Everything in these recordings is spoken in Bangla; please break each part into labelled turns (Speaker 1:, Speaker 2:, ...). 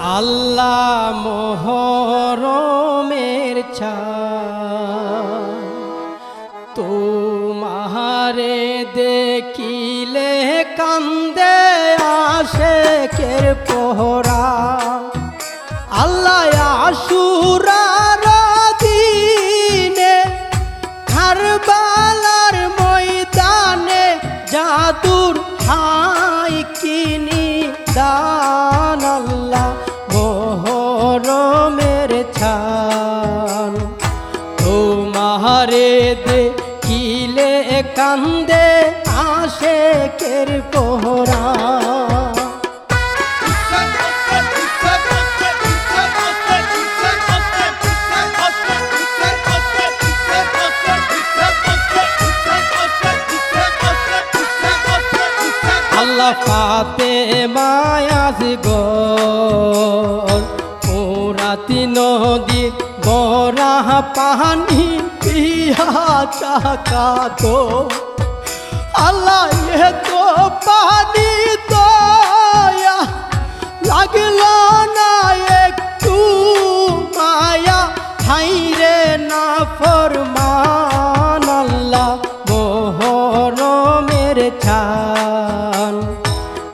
Speaker 1: আল্লাহ মোহরমের ছা তোমারে তোমারে দে কিলে কান্দে আসে কের পোহরা আল্লাহ পাতে মায়াজ গর ওরাতি নদী বরা পানি পিয়া চাকা তো, আল্লাহ তো পানি দয়া। লাগল না একটু মায়া, হাইরে না ফরমান আল্লাহ, মোহরমের ছান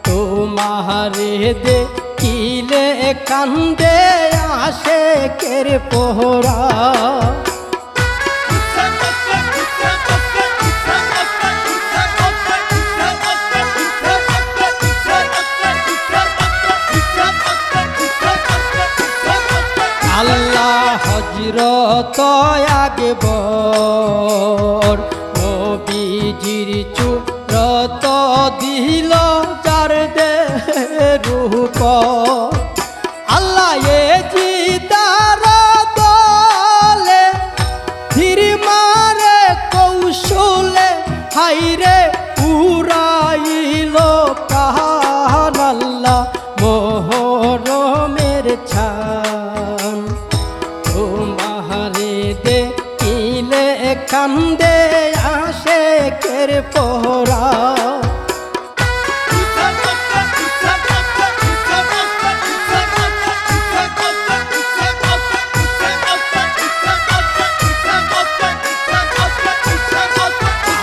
Speaker 1: তোমারে দে কিলে কান্দে আসে কের পোহরা। হজরত আগবর নবীজির পোহরা।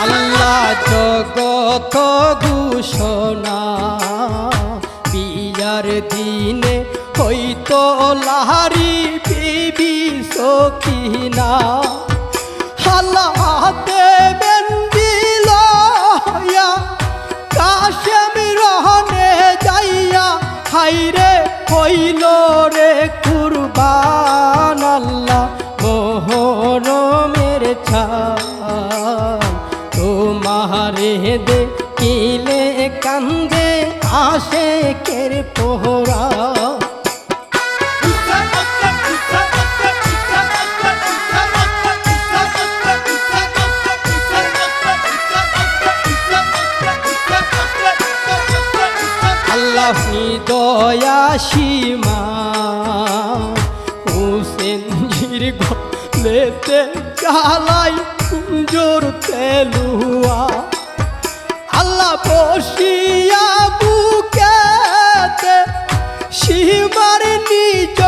Speaker 1: আল্লাহ জগত ঘোষণা বিয়ার দিনে হইতো লাহারি বিবি সখিনা আল্লাহ হইল রে কুরবান আল্লাহ মোহরমের ছান তোমারে দে কিলে কান্দে আসে কের পোহরা গলেতে চালাই কুঞ্জোর তেলুয়া। আল্লাহ বসিয়া বুকেতে সীমার নিজ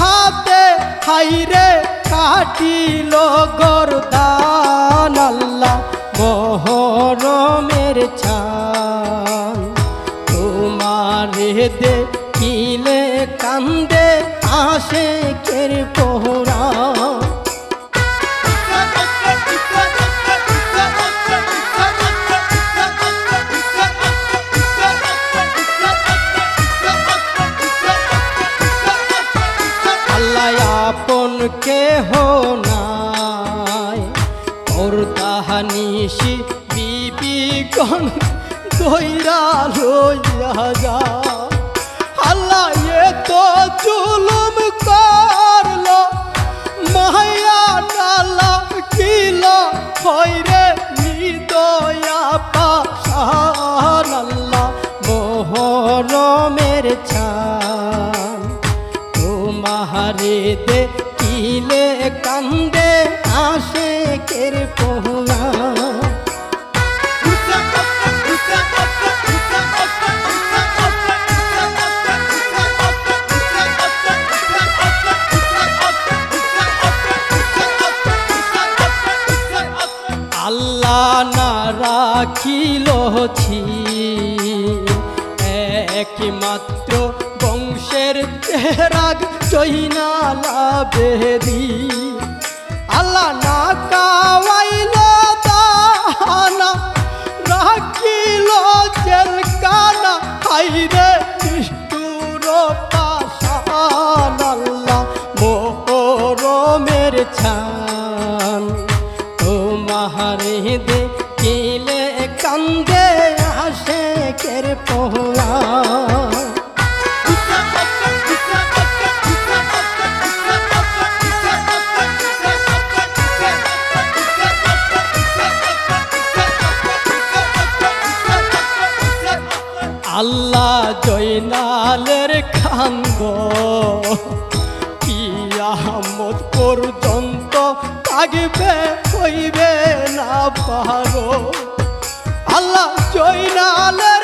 Speaker 1: হাতে হাইরে কাটিল গরদান। আল্লাহ মোহরমের ছান তোমারে দে কেহ নাই। ওর তাহানিসি বিবি গণ দইরা লইয়া যা আল্লাহ এ তো জুলুম করল, মায়া নালা কিল, হইরে নিদয়া পাশান আল্লাহ মোহরমের ছান। তোমারে দে কিলে কান্দে আসে কের পোহলা। আল্লাহ না রাখিল ছিল চৈনালা বেদি আল্লাহ না কাওয়াইল দানা রাখিল জেলকানা হাইরে নিষ্ঠুর পাশান আল্লাহ মোরমের ছান। ও মাহারে দে কিলে কান্দে আসে কের পোহা আল্লাহ জয়নালের কি আহমদ পর্যন্ত থাকবে হইবে না পারো। আল্লাহ জয়নালের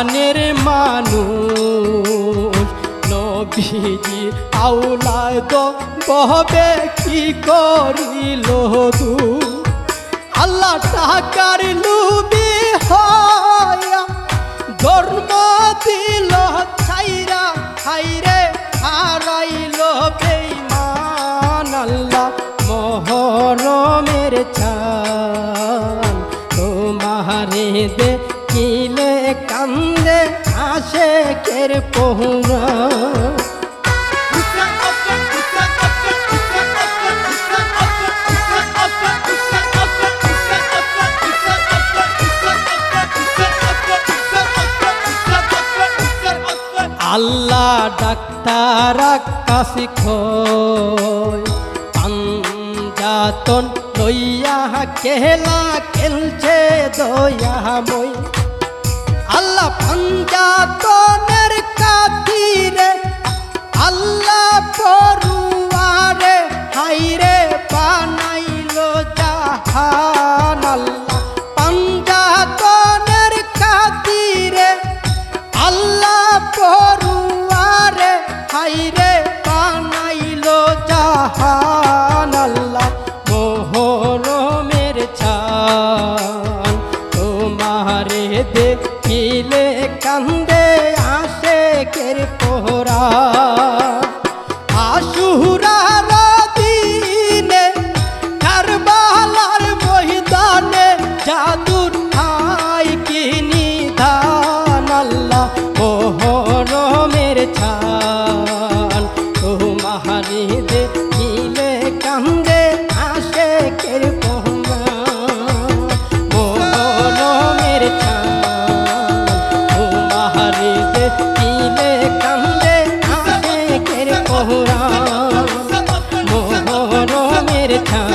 Speaker 1: পাশানের মানুষ। নবীজি আউলাদ বহবে কি করিল দু আল্লাহ টাকার লুবি হয়া ধর্ম দিল ছাইরা, হাইরে হারাইল আল্লাহ ডাক্তার কাশি পাঞ্জাতন লইয়া কেলা খেলছে দয়া মই। আল্লাহ পাঞ্জাতনের কাতিরে আল্লাহ পড়ুয়ারে মোহরমের ছান